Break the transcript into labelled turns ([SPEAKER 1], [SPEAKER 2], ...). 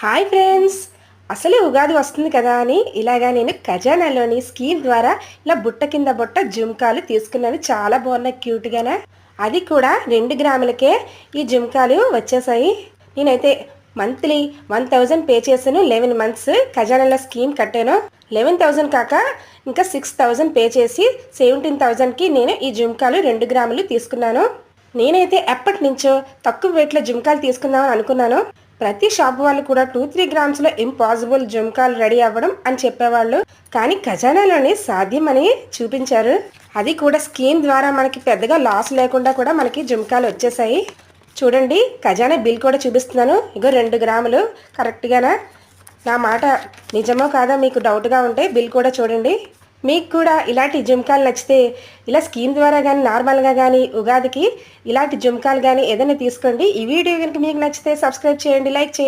[SPEAKER 1] Hi friends. అసలే ఉగాది వస్తుంది కదా అని ఇలాగా నేను ఖజానాలోని స్కీమ్ ద్వారా ఇలా బుట్ట కింద బుట్ట జుమ్కాలు తీసుకున్నాను. చాలా బాగున్నాయి క్యూట్గానే అది కూడా రెండు గ్రాములకే ఈ జుమ్కాలు వచ్చేసాయి. నేనైతే మంత్లీ వన్ థౌజండ్ పే చేశాను. లెవెన్ మంత్స్ ఖజానాలో స్కీమ్ కట్టాను. లెవెన్ థౌజండ్ కాక ఇంకా సిక్స్ థౌజండ్ పే చేసి సెవెంటీన్ థౌజండ్కి నేను ఈ జుమ్కాలు రెండు గ్రాములు తీసుకున్నాను. నేనైతే ఎప్పటి నుంచో తక్కువ వెయిట్లో జుమ్కాలు తీసుకుందామని అనుకున్నాను. ప్రతి షాప్ వాళ్ళు కూడా టూ త్రీ గ్రామ్స్లో ఇంపాసిబుల్ జుమ్కాలు రెడీ అవ్వడం అని చెప్పేవాళ్ళు. కానీ ఖజానాలోనే సాధ్యమని చూపించారు. అది కూడా స్కీమ్ ద్వారా మనకి పెద్దగా లాస్ లేకుండా కూడా మనకి జుమ్కాలు వచ్చేసాయి. చూడండి ఖజానా బిల్ కూడా చూపిస్తున్నాను. ఇగో రెండు గ్రాములు. కరెక్ట్గానా నా మాట నిజమో కాదా మీకు డౌట్గా ఉంటే బిల్ కూడా చూడండి. మీకు కూడా ఇలాంటి జుమ్కాలు నచ్చితే ఇలా స్కీమ్ ద్వారా కానీ నార్మల్గా కానీ ఉగాదికి ఇలాంటి జుమ్కాలు కానీ ఏదైనా తీసుకోండి. ఈ వీడియో కనుక మీకు నచ్చితే సబ్స్క్రైబ్ చేయండి లైక్ చేయండి.